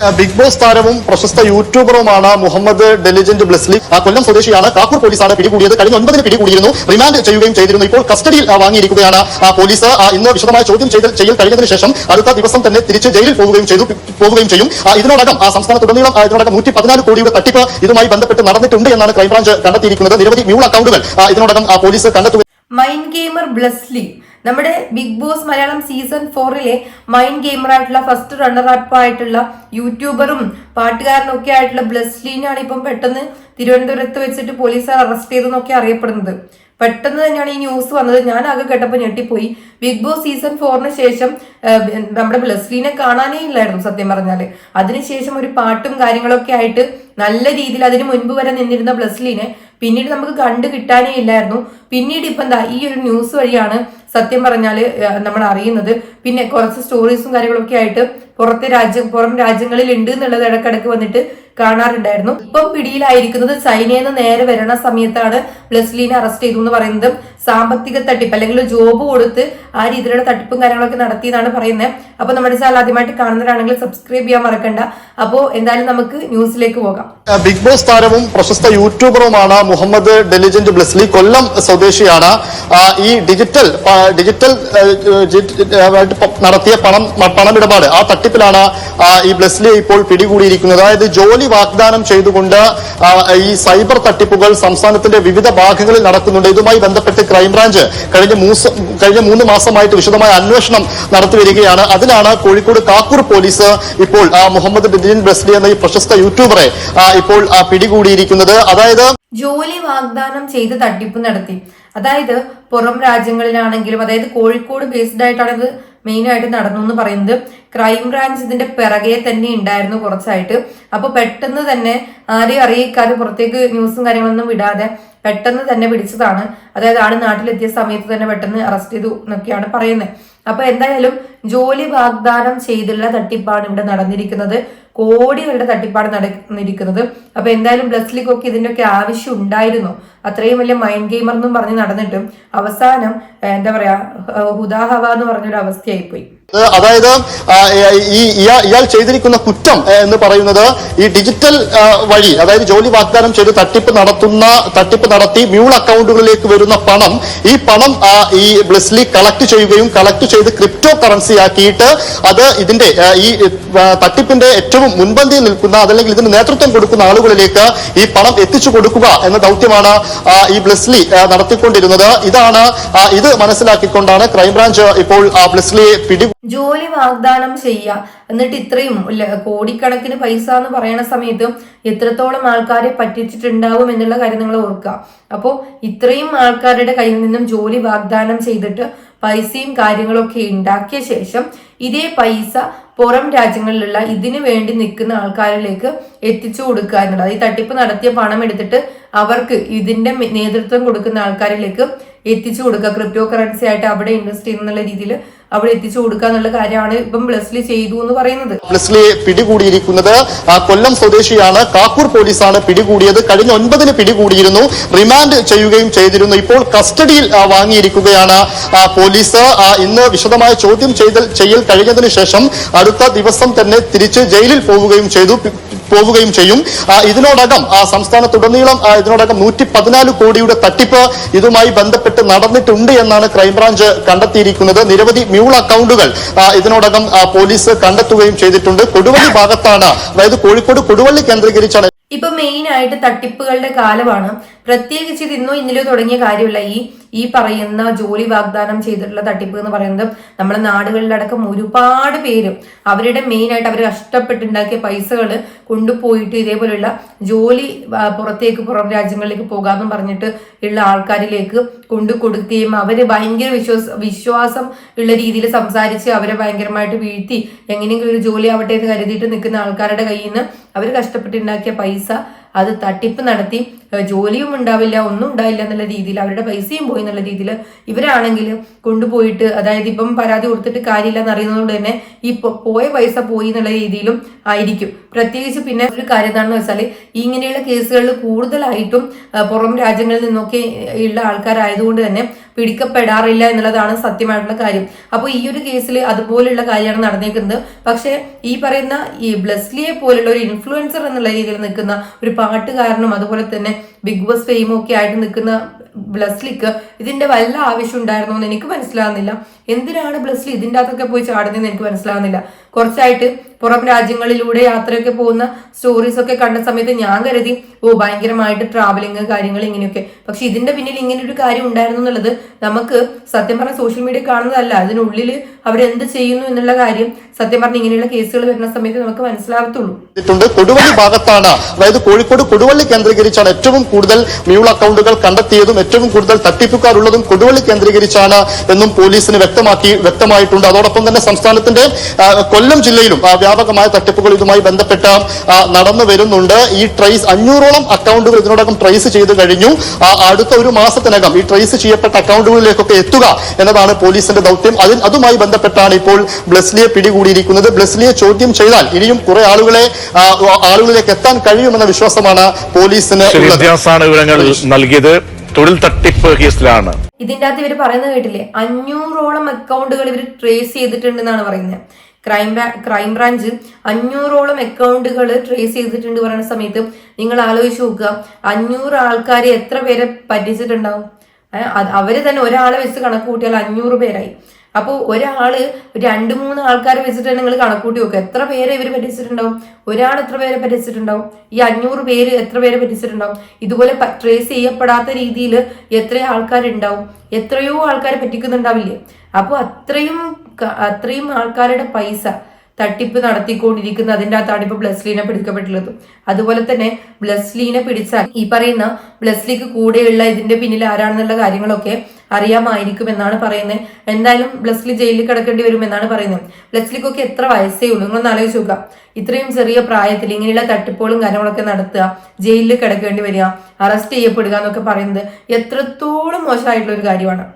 Big Boss താരവും പ്രശസ്ത യൂട്യൂബറുമാണ് മുഹമ്മദ് ഡെലിജന്റ് ബ്ലസ്ലി. കൊല്ലം സ്വദേശിയാണ്. കാക്കൂർ പോലീസാണ് പിടികൂടിയത്. കഴിഞ്ഞ ഒൻപതിന് പിടികൂടിയിരുന്നു. റിമാൻഡ് ചെയ്യുകയും ചെയ്തിരുന്നു. ഇപ്പോൾ കസ്റ്റഡിയിൽ വാങ്ങിയിരിക്കുകയാണ്. പോലീസ് ഇന്ന് വിശദമായ ചോദ്യം ചെയ്ത് ചെയ്യൽ കഴിഞ്ഞതിന് ശേഷം അടുത്ത ദിവസം തന്നെ തിരിച്ച് ജയിലിൽ പോവുകയും ചെയ്തു. പോവുകയും ചെയ്യും. ഇതിനോടകം സംസ്ഥാനത്തുടനീളം ഇതിനോടകം നൂറ്റി പതിനാല് കോടിയുടെ തട്ടിപ്പ് ഇതുമായി ബന്ധപ്പെട്ട് നടന്നിട്ടുണ്ട് എന്നാണ് ക്രൈംബ്രാഞ്ച് കണ്ടെത്തിയിരിക്കുന്നത്. നിരവധി മ്യൂൾ അക്കൗണ്ടുകൾ ഇതിനോടകം പോലീസ് കണ്ടെത്തുക മൈൻഡ് ബ്ലസ്ലി നമ്മുടെ ബിഗ് ബോസ് മലയാളം സീസൺ ഫോറിലെ മൈൻഡ് ഗെയിമർ ആയിട്ടുള്ള ഫസ്റ്റ് റണ്ണർ അപ്പ് ആയിട്ടുള്ള യൂട്യൂബറും പാട്ടുകാരനും ഒക്കെ ആയിട്ടുള്ള ബ്ലസ്ലീനാണ് ഇപ്പം പെട്ടെന്ന് തിരുവനന്തപുരത്ത് വെച്ചിട്ട് പോലീസുകാർ അറസ്റ്റ് ചെയ്തെന്നൊക്കെ അറിയപ്പെടുന്നത്. പെട്ടെന്ന് തന്നെയാണ് ഈ ന്യൂസ് വന്നത്. ഞാൻ ആകെ കേട്ടപ്പോൾ ഞെട്ടിപ്പോയി. ബിഗ് ബോസ് സീസൺ ഫോറിന് ശേഷം നമ്മുടെ ബ്ലസ്ലീനെ കാണാനേ ഇല്ലായിരുന്നു സത്യം പറഞ്ഞാൽ അതിനുശേഷം ഒരു പാട്ടും കാര്യങ്ങളൊക്കെ ആയിട്ട് നല്ല രീതിയിൽ അതിന് മുൻപ് വരെ നിന്നിരുന്ന ബ്ലസ്ലീനെ പിന്നീട് നമുക്ക് കണ്ടു കിട്ടാനേ ഇല്ലായിരുന്നു. പിന്നീട് ഇപ്പം എന്താ ഈ ഒരു ന്യൂസ് വഴിയാണ് സത്യം പറഞ്ഞാൽ നമ്മൾ അറിയുന്നത് പിന്നെ കുറച്ച് സ്റ്റോറീസും കാര്യങ്ങളൊക്കെ ആയിട്ട് പുറത്തെ രാജ്യം പുറം രാജ്യങ്ങളിൽ ഉണ്ട് എന്നുള്ളത് ഇടക്കിടക്ക് വന്നിട്ട് കാണാറുണ്ടായിരുന്നു. ഇപ്പം പിടിയിലായിരിക്കുന്നത് ചൈനയിൽ നിന്ന് നേരെ വരണ സമയത്താണ് ബ്ലസ്ലീനെ അറസ്റ്റ് ചെയ്തു എന്ന് പറയുന്നത്. സാമ്പത്തിക തട്ടിപ്പ് അല്ലെങ്കിൽ ജോബ് കൊടുത്ത് ആ രീതിയിലുള്ള തട്ടിപ്പും കാര്യങ്ങളൊക്കെ നടത്തിയെന്നാണ് പറയുന്നത്. അപ്പൊ നമ്മുടെ ചാനൽ ആദ്യമായിട്ട് കാണുന്നവരാണെങ്കിൽ സബ്സ്ക്രൈബ് ചെയ്യാൻ മറക്കണ്ട. അപ്പോൾ എന്തായാലും നമുക്ക് ന്യൂസിലേക്ക് പോകാം. ബിഗ് ബോസ് താരവും പ്രശസ്ത യൂട്യൂബറുമാണ് മുഹമ്മദ് ഡെലിജന്റ് ബ്ലസ്ലി കൊല്ലം സ്വദേശിയാണ്. ഈ ഡിജിറ്റൽ ഡിജിറ്റൽ നടത്തിയ പണം പണമിടപാട് ആ തട്ടിപ്പിലാണ് ആ, ഈ ബ്ലെസ്ലി ഇപ്പോൾ പിടികൂടിയിരിക്കുന്നത്. അതായത് ജോലി വാഗ്ദാനം ചെയ്തുകൊണ്ട് ഈ സൈബർ തട്ടിപ്പുകൾ സംസ്ഥാനത്തിന്റെ വിവിധ ഭാഗങ്ങളിൽ നടക്കുന്നുണ്ട്. ഇതുമായി ബന്ധപ്പെട്ട് ക്രൈംബ്രാഞ്ച് കഴിഞ്ഞ കഴിഞ്ഞ മൂന്ന് മാസമായിട്ട് വിശദമായ അന്വേഷണം നടത്തി വരികയാണ്. കോഴിക്കോട് കാക്കൂർ പോലീസ് ഇപ്പോൾ മുഹമ്മദ് ബിദിൻ ബ്ലെസ്ലി എന്ന ഈ പ്രശസ്ത യൂട്യൂബറെ ഇപ്പോൾ പിടികൂടിയിരിക്കുന്നത്. അതായത് ജോലി വാഗ്ദാനം ചെയ്ത് തട്ടിപ്പ് നടത്തി. അതായത് പുറം രാജ്യങ്ങളിലാണെങ്കിലും അതായത് കോഴിക്കോട് ബേസ്ഡ് ആയിട്ടാണ് ഇത് മെയിനായിട്ട് നടന്നു എന്ന് പറയുന്നത്. ക്രൈം ബ്രാഞ്ച് ഇതിന്റെ പിറകെ തന്നെ ഉണ്ടായിരുന്നു കുറച്ചായിട്ട്. അപ്പൊ പെട്ടെന്ന് തന്നെ ആരെയും അറിയിക്കാതെ പുറത്തേക്ക് ന്യൂസും കാര്യങ്ങളൊന്നും വിടാതെ പെട്ടെന്ന് തന്നെ പിടിച്ചതാണ് അതായത് ആൾ നാട്ടിലെത്തിയ സമയത്ത് തന്നെ പെട്ടെന്ന് അറസ്റ്റ് ചെയ്തു എന്നൊക്കെയാണ് പറയുന്നത്. അപ്പൊ എന്തായാലും ജോലി വാഗ്ദാനം ചെയ്തുള്ള തട്ടിപ്പാണ് ഇവിടെ നടന്നിരിക്കുന്നത്. കോടികളുടെ തട്ടിപ്പാണ് നടന്നിരിക്കുന്നത്. അപ്പൊ എന്തായാലും ബ്ലസ്ലിക്കൊക്കെ ഇതിന്റെയൊക്കെ ആവശ്യം ഉണ്ടായിരുന്നു. അത്രയും വലിയ മൈൻഡ് ഗെയിമർ എന്നും പറഞ്ഞ് നടന്നിട്ടും അവസാനം എന്താ പറയാ ഹുദാഹവ എന്ന് പറഞ്ഞൊരു അവസ്ഥയായി പോയി അതായത് ഈ ഇയാ- ഇയാൾ ചെയ്തിരിക്കുന്ന കുറ്റം എന്ന് പറയുന്നത് ഈ ഡിജിറ്റൽ വഴി അതായത് ജോലി വാഗ്ദാനം ചെയ്ത് തട്ടിപ്പ് നടത്തുന്ന തട്ടിപ്പ് നടത്തി മ്യൂൾ അക്കൗണ്ടുകളിലേക്ക് വരുന്ന പണം ഈ പണം ഈ ബ്ലെസ്ലി കളക്ട് ചെയ്യുകയും കളക്ട് ചെയ്ത് ക്രിപ്റ്റോ കറൻസി ആക്കിയിട്ട് അത് ഇതിന്റെ ഈ തട്ടിപ്പിന്റെ ഏറ്റവും മുൻപന്തിയിൽ നിൽക്കുന്ന അതല്ലെങ്കിൽ ഇതിന് നേതൃത്വം കൊടുക്കുന്ന ആളുകളിലേക്ക് ഈ പണം എത്തിച്ചു കൊടുക്കുക എന്ന ദൗത്യമാണ് ഈ ബ്ലെസ്ലി നടത്തിക്കൊണ്ടിരുന്നത്. ഇതാണ് ഇത് മനസ്സിലാക്കിക്കൊണ്ടാണ് ക്രൈംബ്രാഞ്ച് ഇപ്പോൾ ബ്ലെസ്ലിയെ പിടി ജോലി വാഗ്ദാനം ചെയ്യുക. എന്നിട്ട് ഇത്രയും കോടിക്കണക്കിന് പൈസ എന്ന് പറയുന്ന സമയത്ത് എത്രത്തോളം ആൾക്കാരെ പറ്റിച്ചിട്ടുണ്ടാവും എന്നുള്ള കാര്യം നിങ്ങൾ ഓർക്കുക. അപ്പോൾ ഇത്രയും ആൾക്കാരുടെ കയ്യിൽ നിന്നും ജോലി വാഗ്ദാനം ചെയ്തിട്ട് പൈസയും കാര്യങ്ങളൊക്കെ ഉണ്ടാക്കിയ ശേഷം ഇതേ പൈസ പുറം രാജ്യങ്ങളിലുള്ള ഇതിനു വേണ്ടി നിൽക്കുന്ന ആൾക്കാരിലേക്ക് എത്തിച്ചു കൊടുക്കുക എന്നുള്ളത്. ഈ തട്ടിപ്പ് നടത്തിയ പണം എടുത്തിട്ട് അവർക്ക് ഇതിന്റെ നേതൃത്വം കൊടുക്കുന്ന ആൾക്കാരിലേക്ക് എത്തിച്ചു കൊടുക്കുക. ക്രിപ്റ്റോ കറൻസി ആയിട്ട് അവിടെ ഇൻവെസ്റ്റ് ചെയ്യുന്നുള്ള രീതിയിൽ അവിടെ എത്തിച്ചു കൊടുക്കുക എന്നുള്ള കാര്യമാണ് ഇപ്പം ബ്ലസ്ലി ചെയ്തു എന്ന് പറയുന്നത്. ബ്ലസ്ലി പിടികൂടിയിരിക്കുന്നത് കൊല്ലം സ്വദേശിയാണ്. കാക്കൂർ പോലീസാണ് പിടികൂടിയത്. കഴിഞ്ഞ ഒൻപതിന് പിടികൂടിയിരുന്നു. റിമാൻഡ് ചെയ്യുകയും ചെയ്തിരുന്നു. ഇപ്പോൾ കസ്റ്റഡിയിൽ വാങ്ങിയിരിക്കുകയാണ് പോലീസ്. ഇന്ന് വിശദമായ ചോദ്യം ചെയ്തൽ ചെയ്യൽ കഴിഞ്ഞതിന് ശേഷം അടുത്ത ദിവസം തന്നെ തിരിച്ച് ജയിലിൽ പോവുകയും ചെയ്തു. പോവുകയും ചെയ്യും. ഇതിനോടകം സംസ്ഥാനത്തുടനീളം ഇതിനോടകം നൂറ്റി പതിനാല് കോടിയുടെ തട്ടിപ്പ് ഇതുമായി ബന്ധപ്പെട്ട് നടന്നിട്ടുണ്ട് എന്നാണ് ക്രൈംബ്രാഞ്ച് കണ്ടെത്തിയിരിക്കുന്നത്. നിരവധി മ്യൂൾ അക്കൗണ്ടുകൾ ഇതിനോടകം പോലീസ് കണ്ടെത്തുകയും ചെയ്തിട്ടുണ്ട്. കൊടുവള്ളി ഭാഗത്താണ് അതായത് കോഴിക്കോട് കൊടുവള്ളി കേന്ദ്രീകരിച്ചാണ് ഇപ്പൊ മെയിൻ ആയിട്ട് തട്ടിപ്പുകളുടെ കാലമാണ്. പ്രത്യേകിച്ച് ഇത് ഇന്നോ ഇന്നലെയോ തുടങ്ങിയ കാര്യമല്ല. ഈ ഈ പറയുന്ന ജോലി വാഗ്ദാനം ചെയ്തിട്ടുള്ള തട്ടിപ്പ് എന്ന് പറയുന്നത് നമ്മുടെ നാടുകളിലടക്കം ഒരുപാട് പേരും അവരുടെ മെയിൻ ആയിട്ട് അവർ കഷ്ടപ്പെട്ടുണ്ടാക്കിയ പൈസകൾ കൊണ്ടുപോയിട്ട് ഇതേപോലെയുള്ള ജോലി പുറത്തേക്ക് പുറം രാജ്യങ്ങളിലേക്ക് പോകാമെന്ന് പറഞ്ഞിട്ട് ഉള്ള ആൾക്കാരിലേക്ക് കൊണ്ടു കൊടുക്കുകയും അവർ ഭയങ്കര വിശ്വാസ വിശ്വാസം ഉള്ള രീതിയിൽ സംസാരിച്ച് അവരെ ഭയങ്കരമായിട്ട് വീഴ്ത്തി എങ്ങനെയെങ്കിലും ഒരു ജോലി ആവട്ടെ എന്ന് കരുതിയിട്ട് നിൽക്കുന്ന ആൾക്കാരുടെ കയ്യിൽ നിന്ന് അവർ കഷ്ടപ്പെട്ടുണ്ടാക്കിയ പൈസ അത് തട്ടിപ്പ് നടത്തി ജോലിയും ഉണ്ടാവില്ല ഒന്നും ഉണ്ടാവില്ല എന്നുള്ള രീതിയിൽ അവരുടെ പൈസയും പോയി എന്നുള്ള രീതിയിൽ ഇവരാണെങ്കിൽ കൊണ്ടുപോയിട്ട് അതായത് ഇപ്പം പരാതി കൊടുത്തിട്ട് കാര്യമില്ല എന്നറിയുന്നതുകൊണ്ട് തന്നെ ഈ പോയ പൈസ പോയി എന്നുള്ള രീതിയിലും ആയിരിക്കും. പ്രത്യേകിച്ച് പിന്നെ ഒരു കാര്യം എന്താണെന്ന് വെച്ചാൽ ഇങ്ങനെയുള്ള കേസുകളിൽ കൂടുതലായിട്ടും പുറം രാജ്യങ്ങളിൽ നിന്നൊക്കെ ഉള്ള ആൾക്കാരായതുകൊണ്ട് തന്നെ പിടിക്കപ്പെടാറില്ല എന്നുള്ളതാണ് സത്യമായിട്ടുള്ള കാര്യം. അപ്പോൾ ഈ ഒരു കേസിൽ അതുപോലെയുള്ള കാര്യമാണ് നടന്നേക്കുന്നത്. പക്ഷേ ഈ പറയുന്ന ഈ ബ്ലസ്ലിയെ പോലുള്ള ഒരു ഇൻഫ്ലുവൻസർ എന്നുള്ള രീതിയിൽ നിൽക്കുന്ന ഒരു പാട്ടുകാരനും അതുപോലെ തന്നെ ബിഗ് ബോസ് ഫെയിമും ഒക്കെ ആയിട്ട് നിൽക്കുന്ന ബ്ലസ്ലിക്ക് ഇതിന്റെ വല്ല ആവശ്യം ഉണ്ടായിരുന്നു എന്ന് എനിക്ക് മനസ്സിലാകുന്നില്ല. എന്തിനാണ് ബസ്സിൽ ഇതിന്റെ അകത്തൊക്കെ പോയി ചാടുന്നതെന്ന് എനിക്ക് മനസ്സിലാകുന്നില്ല കുറച്ചായിട്ട് പുറം രാജ്യങ്ങളിലൂടെ യാത്രയൊക്കെ പോകുന്ന സ്റ്റോറീസ് ഒക്കെ കണ്ട സമയത്ത് ഞാൻ കരുതി ഓ ഭയങ്കരമായിട്ട് ട്രാവലിങ് കാര്യങ്ങൾ ഇങ്ങനെയൊക്കെ. പക്ഷെ ഇതിന്റെ പിന്നിൽ ഇങ്ങനെ ഒരു കാര്യം ഉണ്ടായിരുന്നു എന്നുള്ളത് നമുക്ക് സത്യം പറഞ്ഞ സോഷ്യൽ മീഡിയ കാണുന്നതല്ല. അതിനുള്ളിൽ അവരെന്ത് ചെയ്യുന്നു എന്നുള്ള കാര്യം സത്യം പറഞ്ഞ ഇങ്ങനെയുള്ള കേസുകൾ വരുന്ന സമയത്ത് നമുക്ക് മനസ്സിലാകത്തുള്ളൂ കൊടുവള്ളി ഭാഗത്താണ്. അതായത് കോഴിക്കോട് കൊടുവള്ളി കേന്ദ്രീകരിച്ചാണ് ഏറ്റവും കൂടുതൽ മ്യൂൾ അക്കൗണ്ടുകൾ കണ്ടെത്തിയതും ഏറ്റവും കൂടുതൽ തട്ടിപ്പുകാരുള്ളതും കൊടുവള്ളി കേന്ദ്രീകരിച്ചാണ് എന്നും പോലീസിന് വ്യക്തമാക്കി വ്യക്തമായിട്ടുണ്ട്. അതോടൊപ്പം തന്നെ സംസ്ഥാനത്തിന്റെ കൊല്ലം ജില്ലയിലും വ്യാപകമായ തട്ടിപ്പുകൾ ഇതുമായി ബന്ധപ്പെട്ട നടന്നു വരുന്നുണ്ട്. ഈ ട്രേസ് അഞ്ഞൂറോളം അക്കൗണ്ടുകൾ ഇതിനോടകം ട്രേസ് ചെയ്ത് കഴിഞ്ഞു. അടുത്ത ഒരു മാസത്തിനകം ഈ ട്രേസ് ചെയ്യപ്പെട്ട അക്കൗണ്ടുകളിലേക്കൊക്കെ എത്തുക എന്നതാണ് പോലീസിന്റെ ദൗത്യം. അതിൽ അതുമായി ബന്ധപ്പെട്ടാണ് ഇപ്പോൾ ബ്ലസ്ലിയെ പിടികൂടിയിരിക്കുന്നത്. ബ്ലസ്ലിയെ ചോദ്യം ചെയ്താൽ ഇനിയും കുറെ ആളുകളെ ആളുകളിലേക്ക് എത്താൻ കഴിയുമെന്ന വിശ്വാസമാണ് പോലീസിന് വിവരങ്ങൾ നൽകിയത് തൊഴിൽ തട്ടിപ്പ് കേസിലാണ്. ഇതിന്റെ അകത്ത് ഇവർ പറയുന്നത് കേട്ടില്ലേ? അഞ്ഞൂറോളം അക്കൗണ്ടുകൾ ഇവർ ട്രേസ് ചെയ്തിട്ടുണ്ടെന്നാണ് പറയുന്നത്. ക്രൈം ക്രൈം ബ്രാഞ്ച് അഞ്ഞൂറോളം അക്കൗണ്ടുകൾ ട്രേസ് ചെയ്തിട്ടുണ്ട് പറയുന്ന സമയത്ത് നിങ്ങൾ ആലോചിച്ച് നോക്കുക. അഞ്ഞൂറ് ആൾക്കാരെ എത്ര പേരെ പറ്റിച്ചിട്ടുണ്ടാവും? അവർ തന്നെ ഒരാളെ വെച്ച് കണക്ക് കൂട്ടിയാൽ അഞ്ഞൂറ് പേരായി. അപ്പോൾ ഒരാൾ രണ്ട് മൂന്ന് ആൾക്കാരെ വെച്ചിട്ട് നിങ്ങൾ കണക്കൂട്ടി നോക്കുക എത്ര പേരെ ഇവർ പറ്റിച്ചിട്ടുണ്ടാവും? ഒരാൾ എത്ര പേരെ പറ്റിച്ചിട്ടുണ്ടാവും? ഈ അഞ്ഞൂറ് പേര് എത്ര പേരെ പറ്റിച്ചിട്ടുണ്ടാവും? ഇതുപോലെ ട്രേസ് ചെയ്യപ്പെടാത്ത രീതിയിൽ എത്ര ആൾക്കാരുണ്ടാവും. എത്രയോ ആൾക്കാരെ പറ്റിക്കുന്നുണ്ടാവില്ലേ? അപ്പോൾ അത്രയും അത്രയും ആൾക്കാരുടെ പൈസ തട്ടിപ്പ് നടത്തിക്കൊണ്ടിരിക്കുന്ന. അതിന്റെ അകത്താണ് ഇപ്പൊ ബ്ലസ്ലീനെ പിടിക്കപ്പെട്ടുള്ളത് അതുപോലെ തന്നെ ബ്ലസ്ലീനെ പിടിച്ചാൽ ഈ പറയുന്ന ബ്ലസ്ലിക്ക് കൂടെയുള്ള ഇതിന്റെ പിന്നിൽ ആരാണെന്നുള്ള കാര്യങ്ങളൊക്കെ അറിയാമായിരിക്കും എന്നാണ് പറയുന്നത് എന്തായാലും ബ്ലസ്ലി ജയിലിൽ കിടക്കേണ്ടി വരുമെന്നാണ് പറയുന്നത് ബ്ലസ്ലിക്കൊക്കെ എത്ര വയസ്സേ ഉള്ളൂ? നിങ്ങളൊന്ന് ആലോചിച്ച് നോക്കുക ഇത്രയും ചെറിയ പ്രായത്തിൽ ഇങ്ങനെയുള്ള തട്ടിപ്പുകളും കാര്യങ്ങളൊക്കെ നടത്തുക ജയിലിൽ കിടക്കേണ്ടി വരിക അറസ്റ്റ് ചെയ്യപ്പെടുക എന്നൊക്കെ പറയുന്നത് എത്രത്തോളം മോശമായിട്ടുള്ള ഒരു കാര്യമാണ്.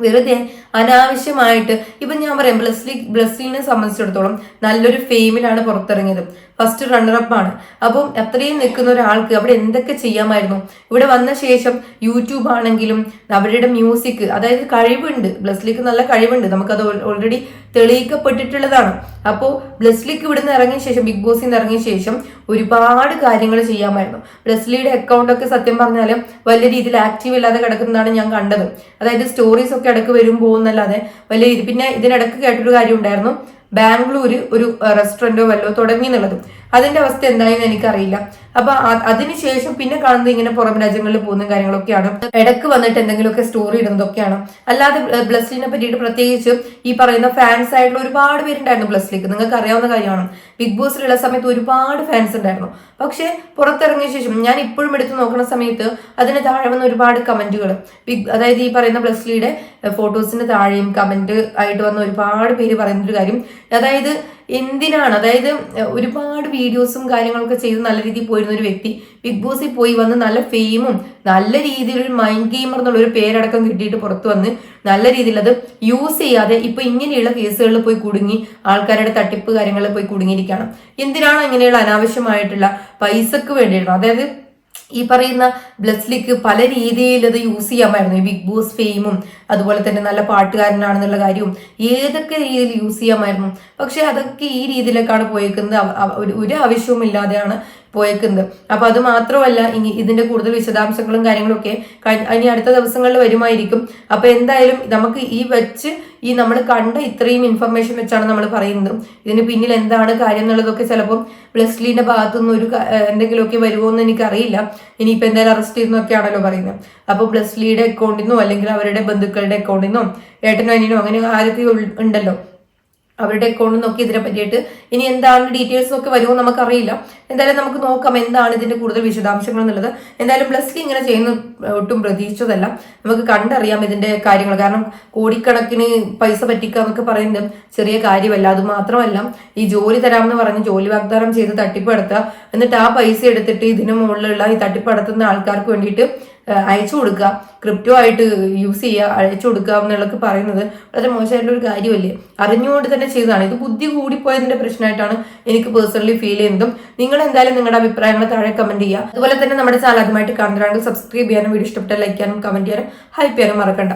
വെറുതെ അനാവശ്യമായിട്ട് ഇപ്പം ഞാൻ പറയാം ബ്ലസ്ലി ബ്ലസ്ലിനെ സംബന്ധിച്ചിടത്തോളം നല്ലൊരു ഫെയിമിലാണ് പുറത്തിറങ്ങിയത്. ഫസ്റ്റ് റണ്ണറപ്പാണ് അപ്പം അത്രയും നിൽക്കുന്ന ഒരാൾക്ക് അവിടെ എന്തൊക്കെ ചെയ്യാമായിരുന്നു? ഇവിടെ വന്ന ശേഷം യൂട്യൂബ് ആണെങ്കിലും അവരുടെ മ്യൂസിക് അതായത് കഴിവുണ്ട്. ബ്ലസ്ലിക്ക് നല്ല കഴിവുണ്ട്. നമുക്കത് ഓൾറെഡി തെളിയിക്കപ്പെട്ടിട്ടുള്ളതാണ്. അപ്പോൾ ബ്ലസ്ലിക്ക് ഇവിടുന്ന് ഇറങ്ങിയ ശേഷം ബിഗ് ബോസിൽ നിന്ന് ഇറങ്ങിയ ശേഷം ഒരുപാട് കാര്യങ്ങൾ ചെയ്യാമായിരുന്നു. ബ്ലസ്ലിയുടെ അക്കൗണ്ട് ഒക്കെ സത്യം പറഞ്ഞാൽ വലിയ രീതിയിൽ ആക്റ്റീവ് ഇല്ലാതെ കിടക്കുന്നതാണ് ഞാൻ കണ്ടത്. അതായത് സ്റ്റോറീസ് ഒക്കെ ഇടയ്ക്ക് വരും പോകുന്നല്ലാതെ വലിയ രീതി പിന്നെ ഇതിനിടയ്ക്ക് കേട്ടൊരു കാര്യം ഉണ്ടായിരുന്നു. ബാംഗ്ലൂര് ഒരു റെസ്റ്റോറന്റോ വല്ലോ തുടങ്ങി എന്നുള്ളത്. അതിന്റെ അവസ്ഥ എന്തായെന്ന് എനിക്കറിയില്ല. അപ്പൊ അതിനുശേഷം പിന്നെ കാണുന്നത് ഇങ്ങനെ പുറം രാജ്യങ്ങളിൽ പോകുന്ന കാര്യങ്ങളൊക്കെയാണ്. ഇടയ്ക്ക് വന്നിട്ട് എന്തെങ്കിലുമൊക്കെ സ്റ്റോറി ഇടുന്നതൊക്കെയാണ്. അല്ലാതെ ബ്ല- ബ്ലസ്ലിനെ പറ്റിയിട്ട് പ്രത്യേകിച്ച് ഈ പറയുന്ന ഫാൻസ് ആയിട്ടുള്ള ഒരുപാട് പേരുണ്ടായിരുന്നു ബ്ലസ്ലിക്ക് നിങ്ങൾക്ക് അറിയാവുന്ന കാര്യമാണ്. ബിഗ് ബോസിലുള്ള സമയത്ത് ഒരുപാട് ഫാൻസ് ഉണ്ടായിരുന്നു. പക്ഷേ പുറത്തിറങ്ങിയ ശേഷം ഞാൻ ഇപ്പോഴും എടുത്തു നോക്കുന്ന സമയത്ത് അതിന് താഴെ വന്ന ഒരുപാട് കമന്റുകൾ ബിഗ് അതായത് ഈ പറയുന്ന ബ്ലസ്ലിയുടെ ഫോട്ടോസിന് താഴെയും കമന്റ് ആയിട്ട് വന്ന ഒരുപാട് പേര് പറയുന്ന ഒരു കാര്യം അതായത് എന്തിനാണ്? അതായത് ഒരുപാട് വീഡിയോസും കാര്യങ്ങളൊക്കെ ചെയ്ത് നല്ല രീതിയിൽ പോയിരുന്ന ഒരു വ്യക്തി ബിഗ് ബോസിൽ പോയി വന്ന് നല്ല ഫെയിമും നല്ല രീതിയിൽ ഒരു മൈൻഡ് ഗെയിമർ എന്നുള്ള ഒരു പേരടക്കം കിട്ടിയിട്ട് പുറത്തു വന്ന് നല്ല രീതിയിൽ അത് യൂസ് ചെയ്യാതെ ഇപ്പൊ ഇങ്ങനെയുള്ള കേസുകളിൽ പോയി കുടുങ്ങി ആൾക്കാരുടെ തട്ടിപ്പ് കാര്യങ്ങളിൽ പോയി കുടുങ്ങിയിരിക്കുകയാണ്. എന്തിനാണ് ഇങ്ങനെയുള്ള അനാവശ്യമായിട്ടുള്ള പൈസക്ക് വേണ്ടിയിട്ടുള്ള അതായത് ഈ പറയുന്ന ബ്ലസ്ലിക്ക് പല രീതിയിൽ അത് യൂസ് ചെയ്യാമായിരുന്നു. ഈ ബിഗ് ബോസ് ഫെയിമും അതുപോലെ തന്നെ നല്ല പാട്ടുകാരനാണെന്നുള്ള കാര്യവും ഏതൊക്കെ രീതിയിൽ യൂസ് ചെയ്യാമായിരുന്നു. പക്ഷെ അതൊക്കെ ഈ രീതിയിലേക്കാണ് പോയേക്കുന്നത്. ഒരു ആവശ്യവും ഇല്ലാതെയാണ് പോയേക്കുന്നത് അപ്പൊ അത് മാത്രമല്ല ഇനി ഇതിന്റെ കൂടുതൽ വിശദാംശങ്ങളും കാര്യങ്ങളും ഒക്കെ ഇനി അടുത്ത ദിവസങ്ങളിൽ വരുമായിരിക്കും. അപ്പൊ എന്തായാലും നമുക്ക് ഈ വെച്ച് ഈ നമ്മൾ കണ്ട ഇത്രയും ഇൻഫർമേഷൻ വെച്ചാണ് നമ്മൾ പറയുന്നത്. ഇതിന് പിന്നിൽ എന്താണ് കാര്യം എന്നുള്ളതൊക്കെ ചിലപ്പം ബ്ലസ്ലിന്റെ ഭാഗത്തുനിന്ന് ഒരു എന്തെങ്കിലുമൊക്കെ വരുമോ എന്ന് എനിക്കറിയില്ല. ഇനിയിപ്പോൾ എന്തായാലും അറസ്റ്റ് ചെയ്യുന്നൊക്കെയാണല്ലോ പറയുന്നത്. അപ്പോൾ ബ്ലസ്ലിയുടെ അക്കൗണ്ടിൽ നിന്നോ അല്ലെങ്കിൽ അവരുടെ ബന്ധുക്കളുടെ അക്കൗണ്ടിൽ നിന്നോ ഏട്ടനോ അനിയനോ അങ്ങനെ ആരൊക്കെ ഉണ്ടല്ലോ അവരുടെ അക്കൗണ്ട് നോക്കി ഇതിനെ പറ്റിയിട്ട്. ഇനി എന്താണ് ഡീറ്റെയിൽസ് ഒക്കെ വരുമോ നമുക്കറിയില്ല. എന്തായാലും നമുക്ക് നോക്കാം എന്താണ് ഇതിന്റെ കൂടുതൽ വിശദാംശങ്ങൾ എന്നുള്ളത്. എന്തായാലും ബ്ലസ്ലി ഇങ്ങനെ ചെയ്യുന്ന ഒട്ടും പ്രതീക്ഷിച്ചതല്ല. നമുക്ക് കണ്ടറിയാം ഇതിന്റെ കാര്യങ്ങൾ. കാരണം കോടിക്കണക്കിന് പൈസ പറ്റിക്കുക എന്നൊക്കെ പറയുന്നത് ചെറിയ കാര്യമല്ല. അത് മാത്രമല്ല ഈ ജോലി തരാമെന്ന് പറഞ്ഞ് ജോലി വാഗ്ദാനം ചെയ്ത് തട്ടിപ്പ് നടത്തുക. എന്നിട്ട് ആ പൈസ എടുത്തിട്ട് ഇതിനു മുകളിലുള്ള ഈ തട്ടിപ്പ് നടത്തുന്ന ആൾക്കാർക്ക് വേണ്ടിയിട്ട് അയച്ചു കൊടുക്കുക. ക്രിപ്റ്റോ ആയിട്ട് യൂസ് ചെയ്യുക അയച്ചു കൊടുക്കുക എന്നുള്ളതൊക്കെ പറയുന്നത് വളരെ മോശമായിട്ടുള്ള ഒരു കാര്യമല്ലേ? അറിഞ്ഞുകൊണ്ട് തന്നെ ചെയ്തതാണ്. ഇത് ബുദ്ധി കൂടിപ്പോയതിന്റെ പ്രശ്നമായിട്ടാണ് എനിക്ക് പേഴ്സണലി ഫീൽ ചെയ്യുന്നതും. നിങ്ങൾ എന്തായാലും നിങ്ങളുടെ അഭിപ്രായങ്ങൾ താഴെ കമന്റ് ചെയ്യുക. അതുപോലെ തന്നെ നമ്മുടെ ചാനൽ ആദ്യമായിട്ട് കാണുന്നതാണെങ്കിൽ സബ്സ്ക്രൈബ് ചെയ്യാനും വീഡിയോ ഇഷ്ടപ്പെട്ട ലൈക്ക് ചെയ്യാനും കമന്റ് ചെയ്യാനും ഹൈപ്പ് ചെയ്യാനും മറക്കണ്ട.